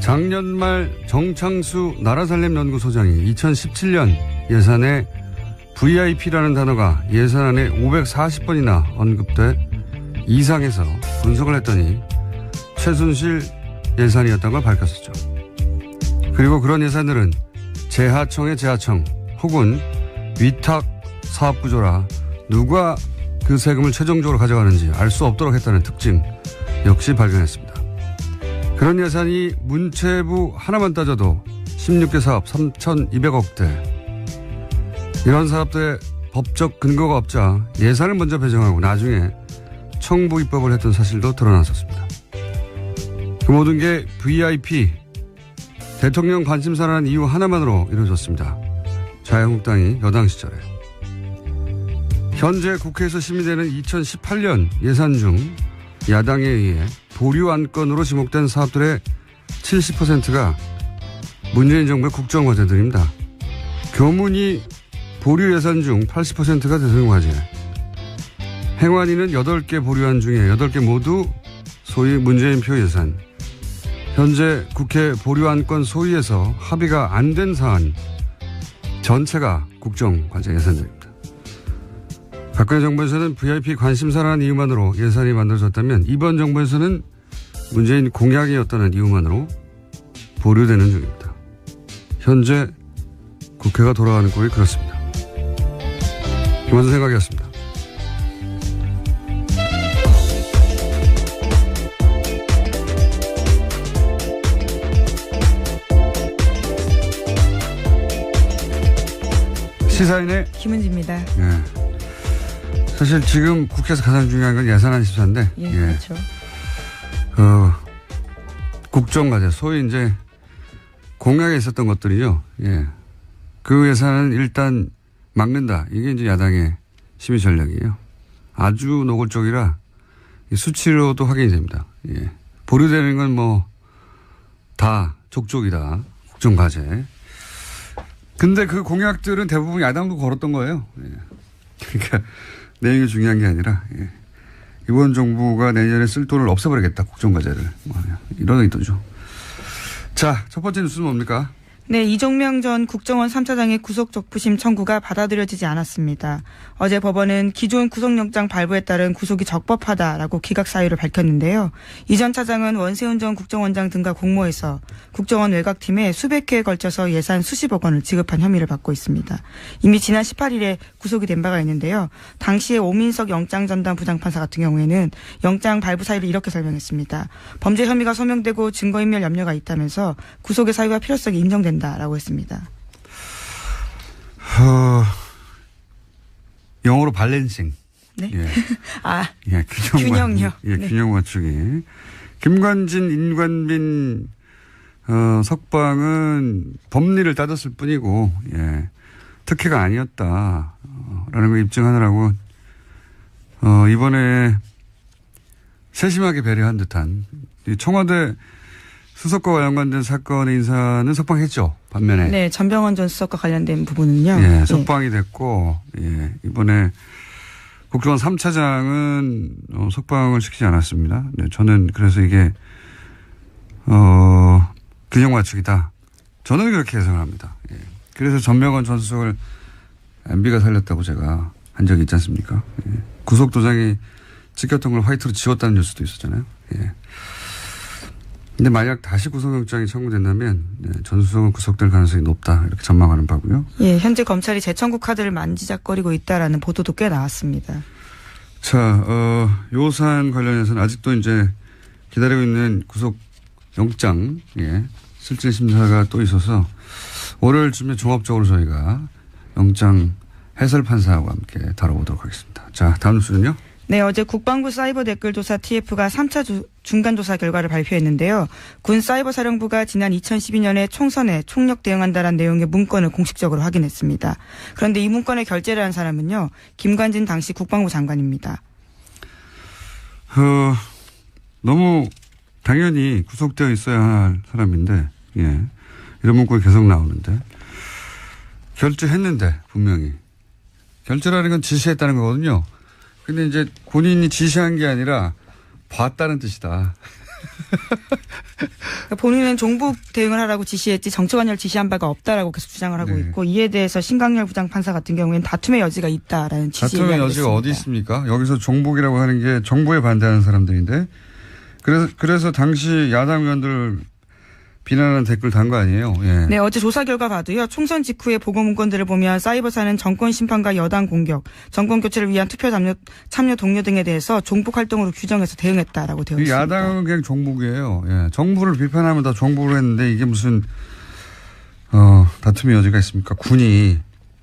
작년 말 정창수 나라살림연구소장이 2017년 예산에 VIP라는 단어가 예산안에 540번이나 언급돼 이상해서 분석을 했더니 최순실 예산이었던 걸 밝혔었죠. 그리고 그런 예산들은 재하청의 재하청 혹은 위탁 사업 구조라 누가 그 세금을 최종적으로 가져가는지 알 수 없도록 했다는 특징 역시 발견했습니다. 그런 예산이 문체부 하나만 따져도 16개 사업 3,200억대. 이런 사업들의 법적 근거가 없자 예산을 먼저 배정하고 나중에 청부 입법을 했던 사실도 드러났었습니다. 그 모든 게 VIP 대통령 관심사라는 이유 하나만으로 이루어졌습니다. 자유한국당이 여당 시절에. 현재 국회에서 심의되는 2018년 예산 중 야당에 의해 보류 안건으로 지목된 사업들의 70%가 문재인 정부의 국정 과제들입니다. 교문이 보류 예산 중 80%가 대통령 과제. 행안위는 8개 보류안 중에 8개 모두 소위 문재인 표 예산. 현재 국회 보류 안건 소위에서 합의가 안 된 사안 전체가 국정 과제 예산들입니다. 박근혜 정부에서는 VIP 관심사라는 이유만으로 예산이 만들어졌다면 이번 정부에서는 문재인 공약이었다는 이유만으로 보류되는 중입니다. 현재 국회가 돌아가는 꼴이 그렇습니다. 김원준 생각이었습니다. 시사인의 김은지입니다. 예. 사실 지금 국회에서 가장 중요한 건 예산안 심사인데 예, 그렇죠. 어, 국정과제 소위 이제 공약에 있었던 것들이죠. 예. 그 예산은 일단 막는다. 이게 이제 야당의 심의 전략이에요. 아주 노골적이라 이 수치로도 확인이 됩니다. 예. 보류되는 건 뭐 다 족족이다. 국정과제. 근데 그 공약들은 대부분 야당도 걸었던 거예요. 예. 그러니까 내용이 중요한 게 아니라 예. 이번 정부가 내년에 쓸 돈을 없애버리겠다 국정과제를 뭐 이런 의도죠. 자, 첫 번째 뉴스는 뭡니까? 네, 이종명 전 국정원 3차장의 구속 적부심 청구가 받아들여지지 않았습니다. 어제 법원은 기존 구속영장 발부에 따른 구속이 적법하다라고 기각 사유를 밝혔는데요. 이 전 차장은 원세훈 전 국정원장 등과 공모해서 국정원 외곽팀에 수백 회에 걸쳐서 예산 수십억 원을 지급한 혐의를 받고 있습니다. 이미 지난 18일에 구속이 된 바가 있는데요. 당시에 오민석 영장 전담 부장판사 같은 경우에는 영장 발부 사유를 이렇게 설명했습니다. 범죄 혐의가 소명되고 증거인멸 염려가 있다면서 구속의 사유가 필요성이 인정된 다라고 했습니다. 어, 영어로 발렌싱. 네. 예. 아, 예, 균형 균형요. 맞- 예, 네. 균형 맞추기. 김관진, 인관빈, 어, 석방은 법리를 따졌을 뿐이고, 예, 특혜가 아니었다. 어, 라는 걸 입증하느라고, 어, 이번에 세심하게 배려한 듯한 이 청와대 수석과 연관된 사건의 인사는 석방했죠. 반면에. 네, 전병헌 전 수석과 관련된 부분은요. 예, 예. 석방이 됐고, 예, 이번에 국정원 3차장은 어, 석방을 시키지 않았습니다. 네, 저는 그래서 이게, 어, 균형 맞추기다. 저는 그렇게 해석을 합니다. 예. 그래서 전명원 전 수석을 MB가 살렸다고 제가 한 적이 있지 않습니까? 예. 구속도장이 찍혔던 걸 화이트로 지웠다는 뉴스도 있었잖아요. 예. 근데 만약 다시 구속영장이 청구된다면 네, 전 수석은 구속될 가능성이 높다 이렇게 전망하는 바고요. 예, 현재 검찰이 재청구 카드를 만지작거리고 있다라는 보도도 꽤 나왔습니다. 자, 어, 요 사안 관련해서는 아직도 이제 기다리고 있는 구속 영장, 예, 실질 심사가 또 있어서 월요일쯤에 종합적으로 저희가 영장 해설 판사와 함께 다뤄보도록 하겠습니다. 자, 다음 뉴스는요? 네, 어제 국방부 사이버 댓글 조사 TF가 3차 주- 중간 조사 결과를 발표했는데요. 군 사이버 사령부가 지난 2012년에 총선에 총력 대응한다는 내용의 문건을 공식적으로 확인했습니다. 그런데 이 문건에 결재를 한 사람은요. 김관진 당시 국방부 장관입니다. 어, 너무 당연히 구속되어 있어야 할 사람인데, 예. 이런 문구가 계속 나오는데. 결제했는데, 분명히. 결제라는 건 지시했다는 거거든요. 근데 이제 본인이 지시한 게 아니라 봤다는 뜻이다. 본인은 종북 대응을 하라고 지시했지 정치관여를 지시한 바가 없다라고 계속 주장을 하고 네. 있고 이에 대해서 신강렬 부장 판사 같은 경우에는 다툼의 여지가 있다라는 취지의 다툼의 여지가 어디 했습니다. 있습니까? 여기서 종북이라고 하는 게 정부에 반대하는 사람들인데 그래서 그래서 당시 야당 의원들 비난하는 댓글 단 거 아니에요? 예. 네, 어제 조사 결과 봐도요. 총선 직후의 보고 문건들을 보면 사이버사는 정권 심판과 여당 공격, 정권 교체를 위한 투표 참여, 참여 동료 등에 대해서 종북 활동으로 규정해서 대응했다라고 되어 이 있습니다. 야당은 그냥 종북이에요. 예. 정부를 비판하면 다 종북을 했는데 이게 무슨 어, 다툼의 여지가 있습니까? 군이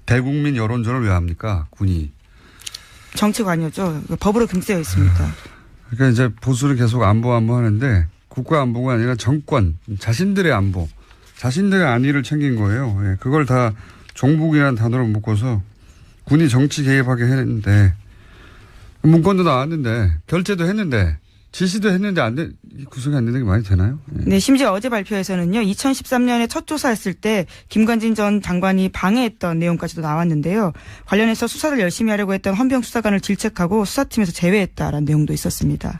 대국민 여론전을 왜 합니까? 군이. 정치관여죠. 법으로 금지되어 있습니다. 그러니까 이제 보수를 계속 안보 안보 하는데 국가 안보가 아니라 정권 자신들의 안보 자신들의 안위를 챙긴 거예요. 예, 그걸 다 종북이라는 단어로 묶어서 군이 정치 개입하게 했는데 문건도 나왔는데 결재도 했는데 지시도 했는데 안 돼, 구성이 안 되는 게 많이 되나요? 예. 네, 심지어 어제 발표에서는요, 2013년에 첫 조사했을 때 김관진 전 장관이 방해했던 내용까지도 나왔는데요. 관련해서 수사를 열심히 하려고 했던 헌병 수사관을 질책하고 수사팀에서 제외했다라는 내용도 있었습니다.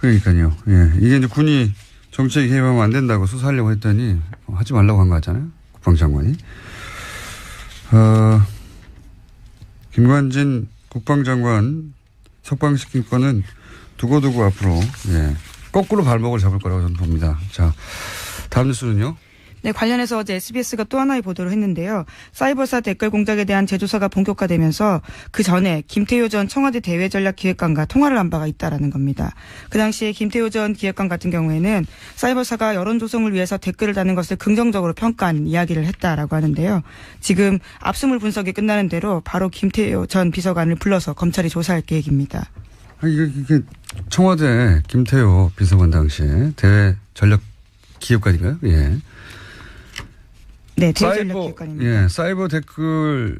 그러니까요. 예. 이게 이제 군이 정치에 개입하면 안 된다고 수사하려고 했더니 하지 말라고 한거 같잖아요. 국방장관이. 어, 김관진 국방장관 석방시킨 거는 두고두고 앞으로, 예. 거꾸로 발목을 잡을 거라고 저는 봅니다. 자, 다음 뉴스는요. 네, 관련해서 어제 SBS가 또 하나의 보도를 했는데요. 사이버사 댓글 공작에 대한 재조사가 본격화되면서 그 전에 김태효 전 청와대 대외전략기획관과 통화를 한 바가 있다라는 겁니다. 그 당시에 김태효 전 기획관 같은 경우에는 사이버사가 여론 조성을 위해서 댓글을 다는 것을 긍정적으로 평가한 이야기를 했다라고 하는데요. 지금 압수물 분석이 끝나는 대로 바로 김태효 전 비서관을 불러서 검찰이 조사할 계획입니다. 아, 이게, 이게 청와대 김태호 비서관 당시에 대전략 기획관인가요? 예. 네, 사이버. 예, 사이버 댓글을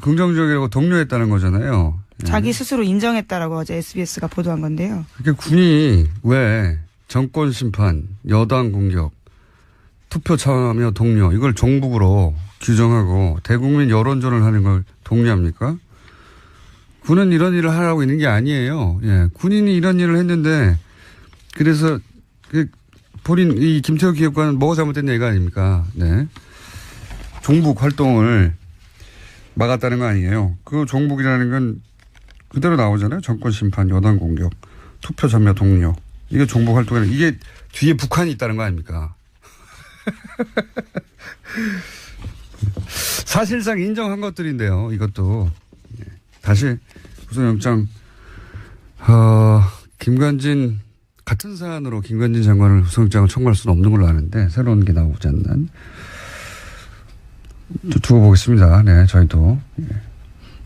긍정적이라고 독려했다는 거잖아요. 예. 자기 스스로 인정했다라고 어제 SBS가 보도한 건데요. 그러니까 군이 왜 정권 심판, 여당 공격, 투표 참여 동료 이걸 종북으로 규정하고 대국민 여론전을 하는 걸 독려합니까? 군은 이런 일을 하라고 있는 게 아니에요. 예, 군인이 이런 일을 했는데 그래서 그 본인 이 김태호 기획관은 뭐가 잘못된 얘기가 아닙니까? 네. 종북 활동을 막았다는 거 아니에요. 그 종북이라는 건 그대로 나오잖아요. 정권 심판, 여당 공격, 투표 참여 동료. 이게 종북 활동이 이게 뒤에 북한이 있다는 거 아닙니까? 사실상 인정한 것들인데요. 이것도 예. 다시 구속영장 어, 김관진 같은 사안으로 김관진 장관을 구속영장을 청구할 수는 없는 걸로 아는데 새로운 게 나오지 않는 두- 두고 보겠습니다. 네, 저희도 예.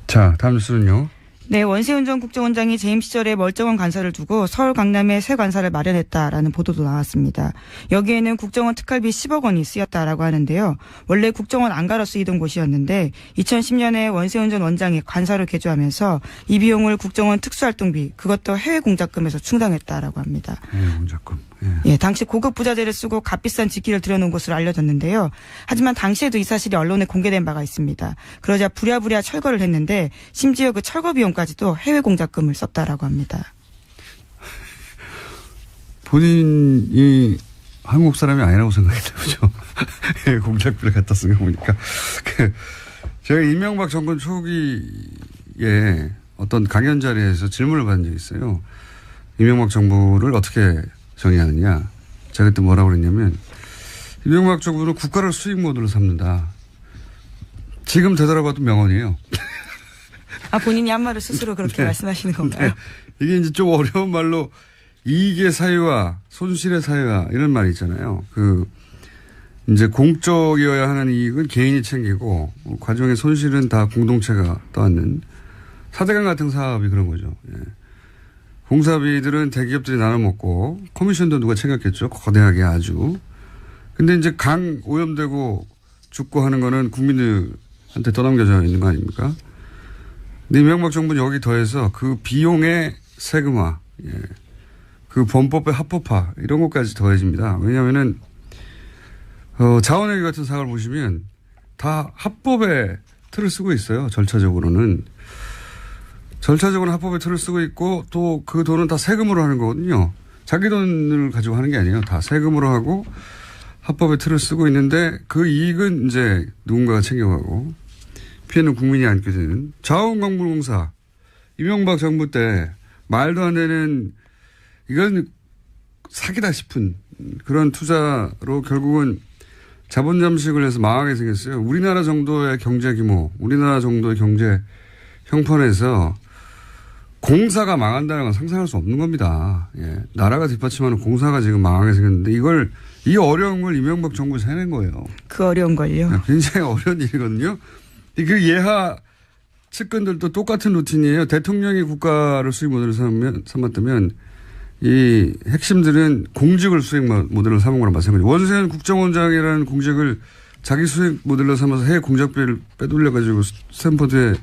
자 다음 뉴스는요. 네, 원세훈 전 국정원장이 재임 시절에 멀쩡한 관사를 두고 서울 강남에 새 관사를 마련했다라는 보도도 나왔습니다. 여기에는 국정원 특활비 10억 원이 쓰였다라고 하는데요. 원래 국정원 안가로 쓰이던 곳이었는데 2010년에 원세훈 전 원장이 관사로 개조하면서 이 비용을 국정원 특수활동비 그것도 해외 공작금에서 충당했다라고 합니다. 예, 공작금. 예. 예, 당시 고급 부자재를 쓰고 값비싼 직기를 들여놓은 것으로 알려졌는데요. 하지만 당시에도 이 사실이 언론에 공개된 바가 있습니다. 그러자 부랴부랴 철거를 했는데 심지어 그 철거 비용까지도 해외 공작금을 썼다라고 합니다. 본인이 한국 사람이 아니라고 생각했나 보죠. 예, 공작비를 갖다 쓴거 보니까. 그, 제가 이명박 정권 초기에 어떤 강연 자리에서 질문을 받은 적이 있어요. 이명박 정부를 어떻게 정의하느냐. 제가 그때 뭐라고 그랬냐면, 이명박 정부는 국가를 수익 모드로 삼는다. 지금 되돌아봐도 명언이에요. 아, 본인이 한 말을 스스로 그렇게 네. 말씀하시는 건가요? 네. 이게 이제 좀 어려운 말로 이익의 사유와 손실의 사유와 이런 말이 있잖아요. 그 이제 공적이어야 하는 이익은 개인이 챙기고 과정의 손실은 다 공동체가 떠안는 사대강 같은 사업이 그런 거죠. 예. 공사비들은 대기업들이 나눠 먹고 커미션도 누가 챙겼겠죠. 거대하게 아주. 근데 이제 강 오염되고 죽고 하는 거는 국민들한테 떠넘겨져 있는 거 아닙니까? 근데 이명박 정부는 여기 더해서 그 비용의 세금화, 예. 그 범법의 합법화, 이런 것까지 더해집니다. 왜냐면은, 어, 자원회계 같은 사업을 보시면 다 합법의 틀을 쓰고 있어요. 절차적으로는. 절차적으로는 합법의 틀을 쓰고 있고 또 그 돈은 다 세금으로 하는 거거든요. 자기 돈을 가지고 하는 게 아니에요. 다 세금으로 하고 합법의 틀을 쓰고 있는데 그 이익은 이제 누군가가 챙겨가고 피해는 국민이 안게 되는 자원광물공사 이명박 정부 때 말도 안 되는 이건 사기다 싶은 그런 투자로 결국은 자본 잠식을 해서 망하게 생겼어요. 우리나라 정도의 경제 규모, 우리나라 정도의 경제 형편에서 공사가 망한다는 건 상상할 수 없는 겁니다. 예. 나라가 뒷받침하는 공사가 지금 망하게 생겼는데 이걸 이 어려운 걸 이명박 정부에서 해낸 거예요. 그 어려운 걸요. 굉장히 어려운 일이거든요. 그 예하 측근들도 똑같은 루틴이에요. 대통령이 국가를 수익 모델을 삼으면, 삼았다면 이 핵심들은 공직을 수익 모- 모델로 삼은 거랑 마찬가지예요. 원세현 국정원장이라는 공직을 자기 수익 모델로 삼아서 해외 공작비를 빼돌려가지고 스탠퍼드에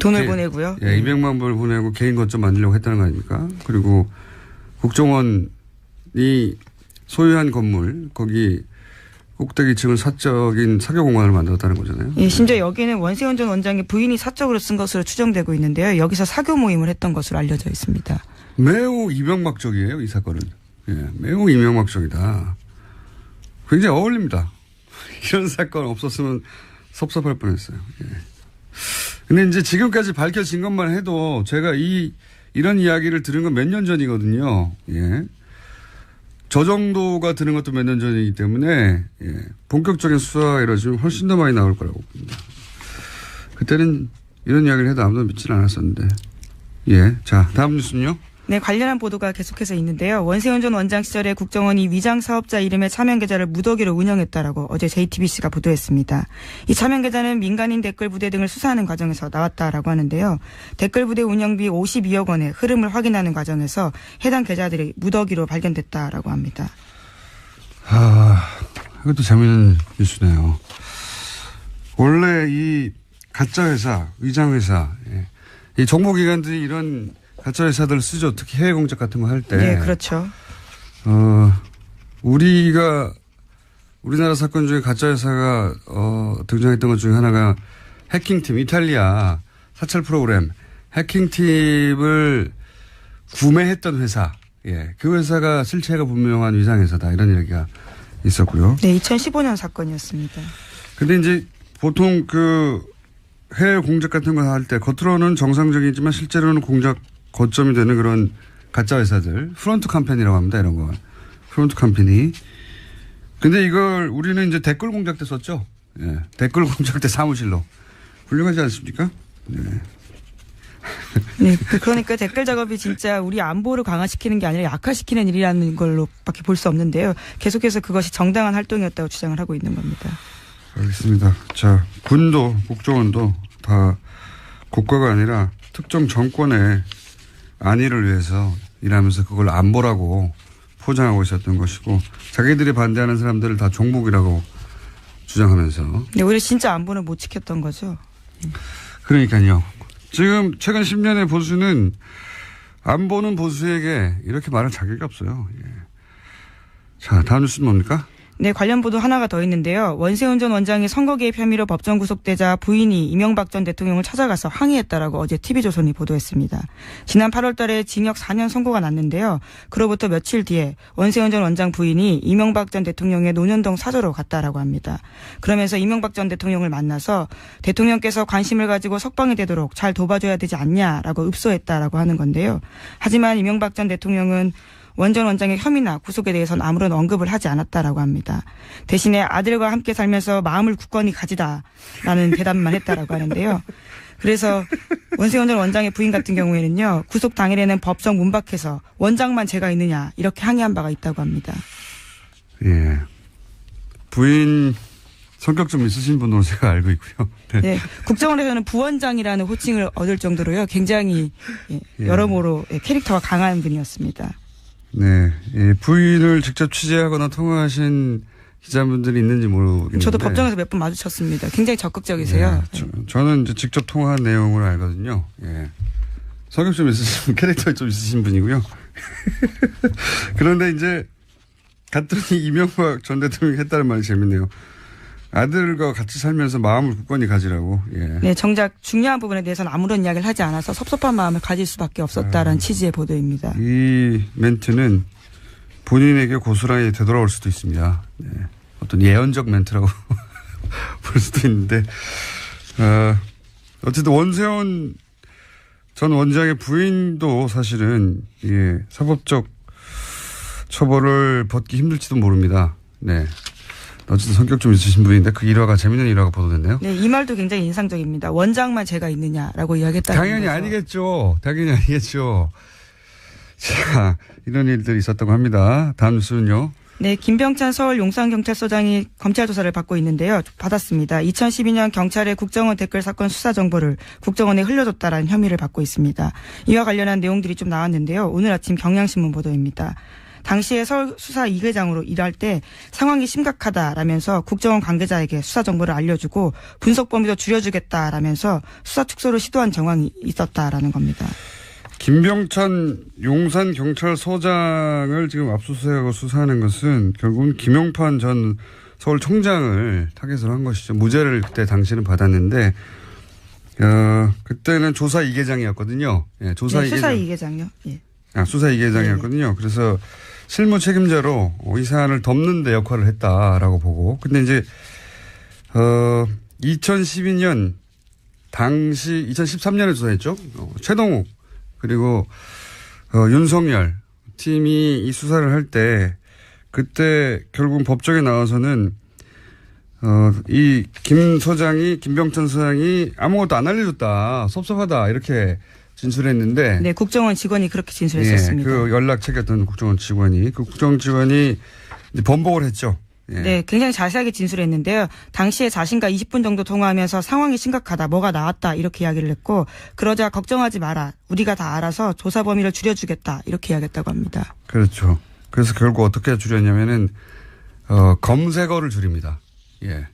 돈을 예. 보내고요. 예, 200만 불 보내고 개인 거점 만들려고 했다는 거 아닙니까? 그리고 국정원이 소유한 건물, 거기 꼭대기층은 사적인 사교 공간을 만들었다는 거잖아요. 예, 심지어 여기는 원세훈 전 원장의 부인이 사적으로 쓴 것으로 추정되고 있는데요. 여기서 사교 모임을 했던 것으로 알려져 있습니다. 매우 이명박적이에요, 이 사건은. 예, 매우 이명박적이다. 굉장히 어울립니다. 이런 사건 없었으면 섭섭할 뻔했어요. 예. 근데 이제 지금까지 밝혀진 것만 해도 제가 이, 이런 이야기를 들은 건 몇 년 전이거든요. 예. 저 정도가 드는 것도 몇 년 전이기 때문에, 예. 본격적인 수사가 이루어지면 훨씬 더 많이 나올 거라고 봅니다. 그때는 이런 이야기를 해도 아무도 믿지는 않았었는데. 예. 자, 다음 뉴스는요? 네, 관련한 보도가 계속해서 있는데요. 원세훈 전 원장 시절에 국정원이 위장 사업자 이름의 차명 계좌를 무더기로 운영했다라고 어제 JTBC가 보도했습니다. 이 차명 계좌는 민간인 댓글 부대 등을 수사하는 과정에서 나왔다라고 하는데요. 댓글 부대 운영비 52억 원의 흐름을 확인하는 과정에서 해당 계좌들이 무더기로 발견됐다라고 합니다. 아, 이것도 재밌는 뉴스네요. 원래 이 가짜 회사, 위장 회사, 예. 이 정보기관들이 이런 가짜 회사들을 쓰죠. 특히 해외 공작 같은 거 할 때. 네, 그렇죠. 어, 우리가 우리나라 사건 중에 가짜 회사가 어, 등장했던 것 중에 하나가 해킹팀 이탈리아 사찰 프로그램 해킹팀을 구매했던 회사. 예, 그 회사가 실체가 분명한 위상 회사다 이런 얘기가 있었고요. 네, 2015년 사건이었습니다. 근데 이제 보통 그 해외 공작 같은 거 할 때 겉으로는 정상적이지만 실제로는 공작 거점이 되는 그런 가짜 회사들 프론트 캠페인이라고 합니다 이런 거 프론트 캠페인이 근데 이걸 우리는 이제 댓글 공작 때 썼죠 예 댓글 공작 때 사무실로 훌륭하지 않습니까 네. 네, 그- 그러니까 댓글 작업이 진짜 우리 안보를 강화시키는 게 아니라 약화시키는 일이라는 걸로밖에 볼 수 없는데요. 계속해서 그것이 정당한 활동이었다고 주장을 하고 있는 겁니다. 알겠습니다 자 군도 국정원도 다 국가가 아니라 특정 정권의 안위를 위해서 일하면서 그걸 안보라고 포장하고 있었던 것이고 자기들이 반대하는 사람들을 다 종북이라고 주장하면서 네, 오히려 진짜 안보는 못 지켰던 거죠. 그러니까요. 지금 최근 10년의 보수는 안 보는 보수에게 이렇게 말할 자격이 없어요. 예. 자, 다음 뉴스는 뭡니까? 네, 관련 보도 하나가 더 있는데요. 원세훈 전 원장이 선거 개입 혐의로 법정 구속되자 부인이 이명박 전 대통령을 찾아가서 항의했다라고 어제 TV조선이 보도했습니다. 지난 8월 달에 징역 4년 선고가 났는데요. 그로부터 며칠 뒤에 원세훈 전 원장 부인이 이명박 전 대통령의 논현동 사저로 갔다라고 합니다. 그러면서 이명박 전 대통령을 만나서 대통령께서 관심을 가지고 석방이 되도록 잘 도와줘야 되지 않냐라고 읍소했다라고 하는 건데요. 하지만 이명박 전 대통령은 원전 원장의 혐의나 구속에 대해서는 아무런 언급을 하지 않았다라고 합니다. 대신에 아들과 함께 살면서 마음을 굳건히 가지다라는 대답만 했다라고 하는데요. 그래서 원세훈 전 원장의 부인 같은 경우에는요 구속 당일에는 법정 문 밖에서 원장만 제가 있느냐 이렇게 항의한 바가 있다고 합니다. 예. 부인 성격 좀 있으신 분으로 제가 알고 있고요. 네. 네, 국정원에서는 부원장이라는 호칭을 얻을 정도로요 굉장히 예, 예. 여러모로 예, 캐릭터가 강한 분이었습니다. 네. 예, 부인을 직접 취재하거나 통화하신 기자분들이 있는지 모르겠는데. 저도 법정에서 몇 번 마주쳤습니다. 굉장히 적극적이세요. 예, 저, 저는 이제 직접 통화한 내용을 알거든요. 예. 성격 좀 있으신, 캐릭터 좀 있으신 분이고요. 그런데 이제 갔더니 이명박 전 대통령이 했다는 말이 재밌네요. 아들과 같이 살면서 마음을 굳건히 가지라고. 예. 네, 정작 중요한 부분에 대해서는 아무런 이야기를 하지 않아서 섭섭한 마음을 가질 수밖에 없었다라는 취지의 보도입니다. 이 멘트는 본인에게 고스란히 되돌아올 수도 있습니다. 네. 어떤 예언적 멘트라고 볼 수도 있는데, 어, 어쨌든 원세훈 전 원장의 부인도 사실은, 예, 사법적 처벌을 받기 힘들지도 모릅니다. 네. 어쨌든 성격 좀 있으신 분인데 그 일화가 재밌는 일화가 보도됐네요. 네, 이 말도 굉장히 인상적입니다. 원장만 제가 있느냐라고 이야기했다는 당연히 거죠. 아니겠죠. 당연히 아니겠죠. 자, 이런 일들이 있었다고 합니다. 다음 뉴스는요. 네, 김병찬 서울 용산경찰서장이 검찰 조사를 받고 있는데요. 받았습니다. 2012년 경찰의 국정원 댓글 사건 수사 정보를 국정원에 흘려줬다라는 혐의를 받고 있습니다. 이와 관련한 내용들이 좀 나왔는데요. 오늘 아침 경향신문 보도입니다. 당시에 서울 수사 2회장으로 일할 때 상황이 심각하다라면서 국정원 관계자에게 수사 정보를 알려주고 분석 범위도 줄여주겠다라면서 수사 축소를 시도한 정황이 있었다라는 겁니다. 김병찬 용산 경찰서장을 지금 압수수색하고 수사하는 것은 결국은 김용판 전 서울청장을 타겟으로 한 것이죠. 무죄를 그때 당시는 받았는데 어, 그때는 조사 이계장이었거든요. 예, 조사 네, 수사 이계장. 2회장요. 예. 아, 수사 이계장이었거든요. 그래서 실무 책임자로 이 사안을 덮는 데 역할을 했다라고 보고. 근데 이제, 어, 2012년 당시 2013년에 조사했죠. 어, 최동욱 그리고 어, 윤석열 팀이 이 수사를 할 때 그때 결국 법정에 나와서는 어, 이김 서장이 김병찬 서장이 아무것도 안 알려줬다 섭섭하다 이렇게 진술했는데 네, 국정원 직원이 그렇게 진술했었습니다. 예, 그 연락 체계던 국정원 직원이 그 국정원 직원이 이제 번복을 했죠. 예. 네, 굉장히 자세하게 진술했는데요. 당시에 자신과 20분 정도 통화하면서 상황이 심각하다, 뭐가 나왔다 이렇게 이야기를 했고 그러자 걱정하지 마라, 우리가 다 알아서 조사 범위를 줄여주겠다 이렇게 이야기했다고 합니다. 그렇죠. 그래서 결국 어떻게 줄였냐면은 어, 검색어를 줄입니다. 예.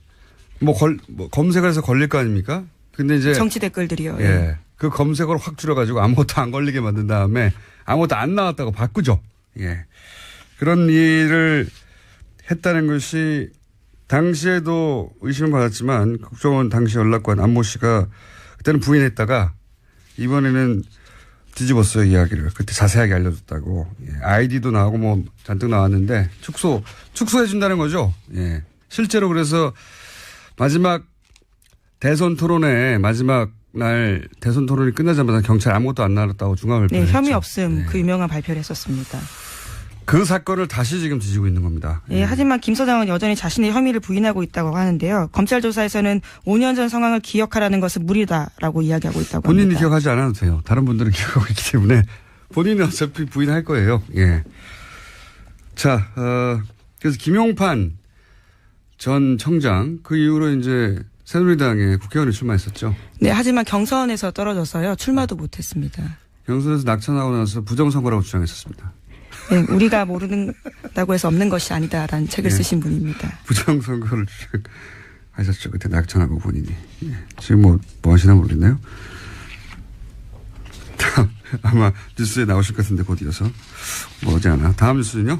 뭐, 걸, 뭐 검색어에서 걸릴 거 아닙니까? 근데 이제 정치 댓글들이요. 예. 예. 그 검색어를 확 줄여가지고 아무것도 안 걸리게 만든 다음에 아무것도 안 나왔다고 바꾸죠. 예. 그런 일을 했다는 것이 당시에도 의심을 받았지만 국정원 당시 연락관 안모 씨가 그때는 부인했다가 이번에는 뒤집었어요 이야기를 그때 자세하게 알려줬다고 예. 아이디도 나오고 뭐 잔뜩 나왔는데 축소 축소해 준다는 거죠 예 실제로 그래서 마지막 대선 토론회 마지막 날 대선 토론이 끝나자마자 경찰 아무것도 안 나왔다고 중앙을 네, 혐의 없음 그 유명한 발표를 했었습니다. 그 사건을 다시 지금 뒤지고 있는 겁니다. 예, 하지만 김 서장은 여전히 자신의 혐의를 부인하고 있다고 하는데요. 검찰 조사에서는 5년 전 상황을 기억하라는 것은 무리다라고 이야기하고 있다고 본인이 합니다. 기억하지 않아도 돼요. 다른 분들은 기억하고 있기 때문에 본인은 어차피 부인할 거예요. 예. 자, 어, 그래서 김용판 전 청장 그 이후로 이제 새누리당에 국회의원에 출마했었죠. 네, 하지만 경선에서 떨어져서요 출마도 못했습니다. 경선에서 낙천하고 나서 부정선거라고 주장했었습니다. 네, 우리가 모르는다고 해서 없는 것이 아니다라는 책을 예. 쓰신 분입니다. 부정선거를 주장하셨죠. 그때 낙천하고 본인이. 예. 지금 뭐, 뭐 하시나 모르겠네요. 아마 뉴스에 나오실 것 같은데 곧 이어서. 뭐지 않아. 다음 뉴스는요?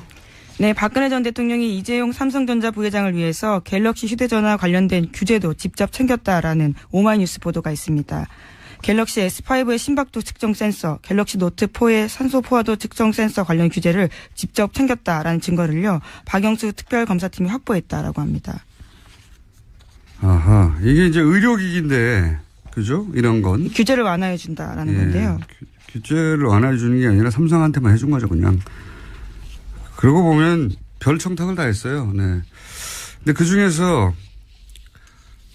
네, 박근혜 전 대통령이 이재용 삼성전자 부회장을 위해서 갤럭시 휴대전화 관련된 규제도 직접 챙겼다라는 오마이뉴스 보도가 있습니다. 갤럭시 S5의 심박도 측정 센서, 갤럭시 노트 4의 산소 포화도 측정 센서 관련 규제를 직접 챙겼다라는 증거를요. 박영수 특별검사팀이 확보했다라고 합니다. 아하. 이게 이제 의료기기인데, 그죠? 이런 건. 규제를 완화해 준다라는 예, 건데요. 규- 규제를 완화해 주는 게 아니라 삼성한테만 해준 거죠, 그냥. 그러고 보면 별 청탁을 다 했어요. 네. 근데 그 중에서,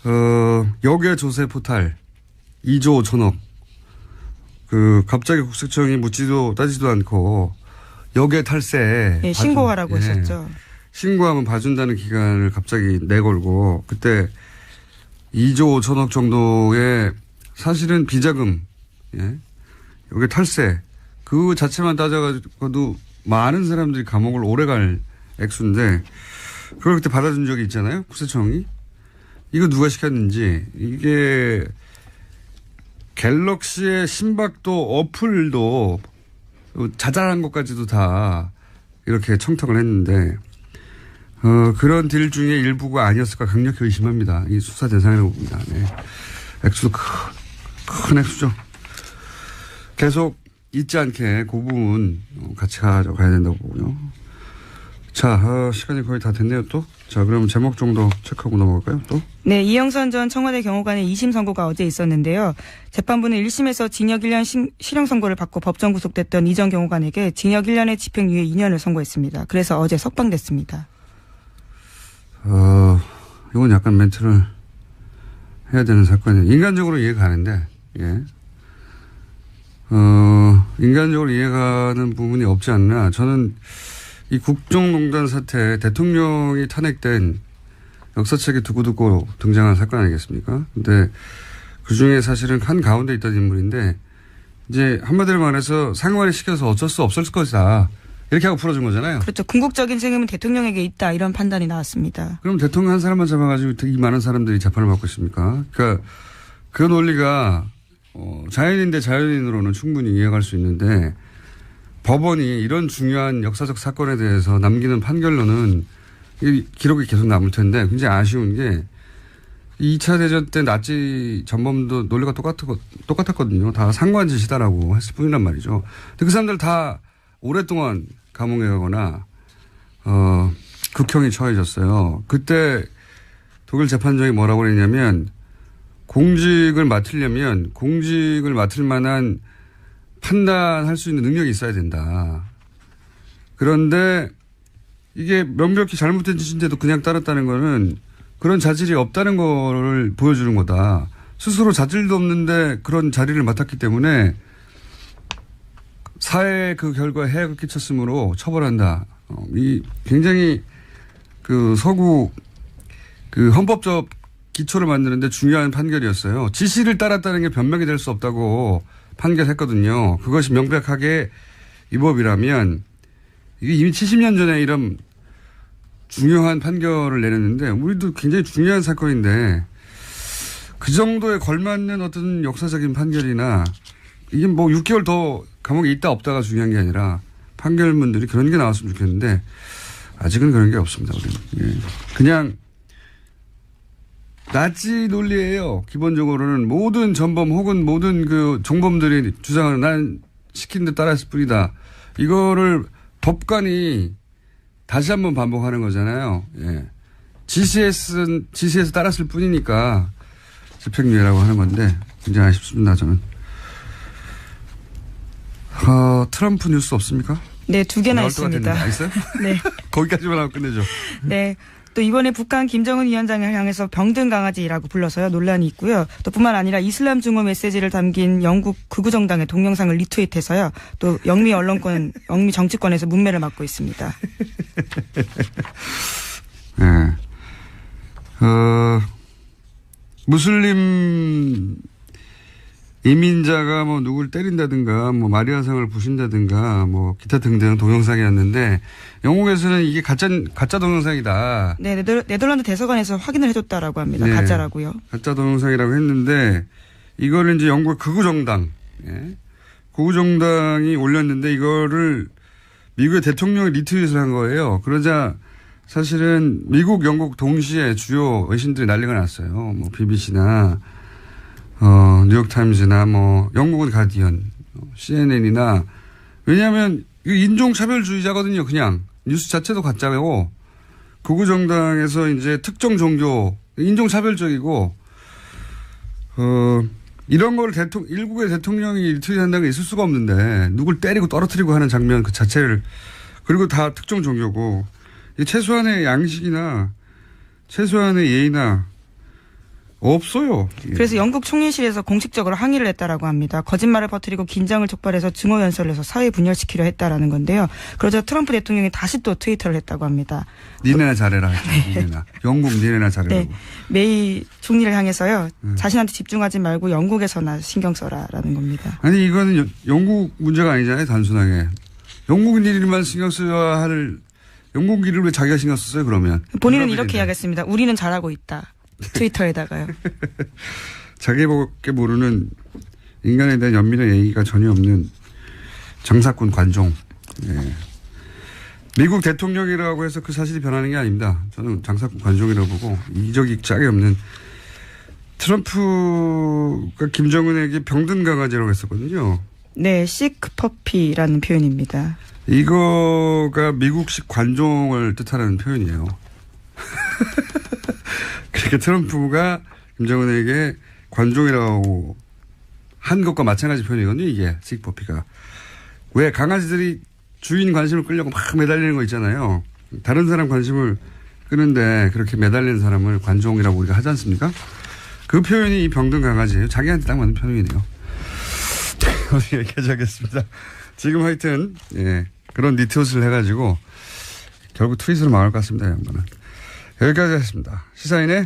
어, 역외 조세 포탈 2조 5천억. 그, 갑자기 국세청이 묻지도 따지도 않고 역외 탈세. 예, 신고하라고 예. 했었죠. 신고하면 봐준다는 기간을 갑자기 내걸고 그때 2조 5천억 정도의 사실은 비자금, 예. 여기 탈세. 그 자체만 따져가지고도 많은 사람들이 감옥을 오래 갈 액수인데 그걸 그때 받아준 적이 있잖아요. 국세청이. 이거 누가 시켰는지 이게 갤럭시의 심박도 어플도 자잘한 것까지도 다 이렇게 청탁을 했는데 어, 그런 딜 중에 일부가 아니었을까 강력히 의심합니다. 이 수사 대상이라고 봅니다. 네. 액수도 큰, 큰 액수죠. 계속 잊지 않게 그 부분 어, 같이 가져가야 된다고 보고요. 자, 어, 시간이 거의 다 됐네요, 또. 자, 그럼 제목 정도 체크하고 넘어갈까요, 또? 네, 이영선 전 청와대 경호관의 2심 선고가 어제 있었는데요. 재판부는 1심에서 징역 1년 신- 실형 선고를 받고 법정 구속됐던 이전 경호관에게 징역 1년의 집행유예 2년을 선고했습니다. 그래서 어제 석방됐습니다. 어, 이건 약간 멘트를 해야 되는 사건이에요. 인간적으로 이해가 가는데, 예. 어, 인간적으로 이해가는 부분이 없지 않나. 저는 이 국정농단 사태, 대통령이 탄핵된 역사책에 두고두고 등장한 사건 아니겠습니까? 근데 그 중에 사실은 한 가운데 있던 인물인데, 이제 한마디로 말해서 상관이 시켜서 어쩔 수 없을 것이다. 이렇게 하고 풀어준 거잖아요. 그렇죠. 궁극적인 책임은 대통령에게 있다. 이런 판단이 나왔습니다. 그럼 대통령 한 사람만 잡아가지고 이 많은 사람들이 재판을 받고 있습니까? 그러니까 그 논리가 어, 자연인 대 자연인으로는 충분히 이해할 수 있는데 법원이 이런 중요한 역사적 사건에 대해서 남기는 판결로는 이 기록이 계속 남을 텐데 굉장히 아쉬운 게 2차 대전 때 나치 전범도 논리가 똑같, 똑같았거든요. 다 상관 짓이다라고 했을 뿐이란 말이죠. 근데 그 사람들 다 오랫동안 감옥에 가거나 어, 극형이 처해졌어요. 그때 독일 재판정이 뭐라고 그랬냐면 공직을 맡으려면 공직을 맡을 만한 판단할 수 있는 능력이 있어야 된다. 그런데 이게 명백히 잘못된 짓인데도 그냥 따랐다는 거는 그런 자질이 없다는 거를 보여주는 거다. 스스로 자질도 없는데 그런 자리를 맡았기 때문에 사회에 그 결과에 해악을 끼쳤으므로 처벌한다. 어, 이 굉장히 그 서구 그 헌법적 기초를 만드는데 중요한 판결이었어요. 지시를 따랐다는 게 변명이 될 수 없다고 판결했거든요. 그것이 명백하게 위법이라면 이게 이미 70년 전에 이런 중요한 판결을 내렸는데 우리도 굉장히 중요한 사건인데 그 정도에 걸맞는 어떤 역사적인 판결이나 이게 뭐 6개월 더 감옥에 있다 없다가 중요한 게 아니라 판결문들이 그런 게 나왔으면 좋겠는데 아직은 그런 게 없습니다. 우리는. 예. 그냥 나치 논리예요. 기본적으로는 모든 전범 혹은 모든 그 종범들이 주장하는 난 시킨 데 따랐을 뿐이다. 이거를 법관이 다시 한번 반복하는 거잖아요. 예. GCS, GC에서 따랐을 뿐이니까 집행유예라고 하는 건데 굉장히 아쉽습니다. 저는. 어, 트럼프 뉴스 없습니까? 네, 두 개나 있습니다. 아, 있어요? 네. 거기까지만 하고 끝내죠. 네. 또 이번에 북한 김정은 위원장을 향해서 병든 강아지라고 불러서요 논란이 있고요. 또 뿐만 아니라 이슬람 증오 메시지를 담긴 영국 극우 정당의 동영상을 리트윗해서요. 또 영미 언론권, 영미 정치권에서 문매를 맞고 있습니다. 예. 어, 무슬림 이민자가 뭐 누굴 때린다든가 뭐 마리아상을 부신다든가 뭐 기타 등등 동영상이었는데 영국에서는 이게 가짜 가짜 동영상이다. 네, 네덜, 네덜란드 대사관에서 확인을 해줬다라고 합니다. 네. 가짜라고요. 가짜 동영상이라고 했는데 이거를 이제 영국 극우 정당, 예. 극우 정당이 올렸는데 이거를 미국의 대통령이 리트윗을 한 거예요. 그러자 사실은 미국, 영국 동시에 주요 외신들이 난리가 났어요. 뭐 BBC나 어, 뉴욕타임즈나 뭐 영국은 가디언, CNN이나 왜냐하면 인종차별주의자거든요. 그냥 뉴스 자체도 가짜고 극우 정당에서 이제 특정 종교 인종차별적이고 어 이런 걸 대통령 일국의 대통령이 리트윗한다는 게 있을 수가 없는데 누굴 때리고 떨어뜨리고 하는 장면 그 자체를 그리고 다 특정 종교고 이 최소한의 양식이나 최소한의 예의나 없어요. 예. 그래서 영국 총리실에서 공식적으로 항의를 했다라고 합니다. 거짓말을 퍼뜨리고 긴장을 촉발해서 증오 연설을 해서 사회 분열시키려 했다라는 건데요. 그러자 트럼프 대통령이 다시 또 트위터를 했다고 합니다. 니네나 잘해라. 니네나. 영국 니네나 잘해라. 네. 메이 총리를 향해서요. 음. 자신한테 집중하지 말고 영국에서나 신경 써라라는 겁니다. 아니 이거는 여- 영국 문제가 아니잖아요. 단순하게. 영국 일만 신경 써야 할 영국 일을 왜 자기가 신경 썼어요 그러면? 본인은. 이렇게 이야기했습니다. 우리는 잘하고 있다. 트위터에다가요. 자기밖에 모르는 인간에 대한 연민의 예의가 전혀 없는 장사꾼 관종. 예. 미국 대통령이라고 해서 그 사실이 변하는 게 아닙니다. 저는 장사꾼 관종이라고 보고 이적이 짝이 없는 트럼프가 김정은에게 병든 강아지라고 했었거든요. 네, 시크퍼피라는 표현입니다. 이거가 미국식 관종을 뜻하는 표현이에요. 그러니까 트럼프가 김정은에게 관종이라고 한 것과 마찬가지 표현이거든요. 이게 시크퍼피가. 왜 강아지들이 주인 관심을 끌려고 막 매달리는 거 있잖아요. 다른 사람 관심을 끄는데 그렇게 매달리는 사람을 관종이라고 우리가 하지 않습니까? 그 표현이 이 병든 강아지예요. 자기한테 딱 맞는 표현이네요. 어디 여기까지 하겠습니다. 지금 하여튼 예, 그런 니트옷을 해가지고 결국 트윗으로 망할 것 같습니다. 이 양반은. 여기까지 하겠습니다. 시사인의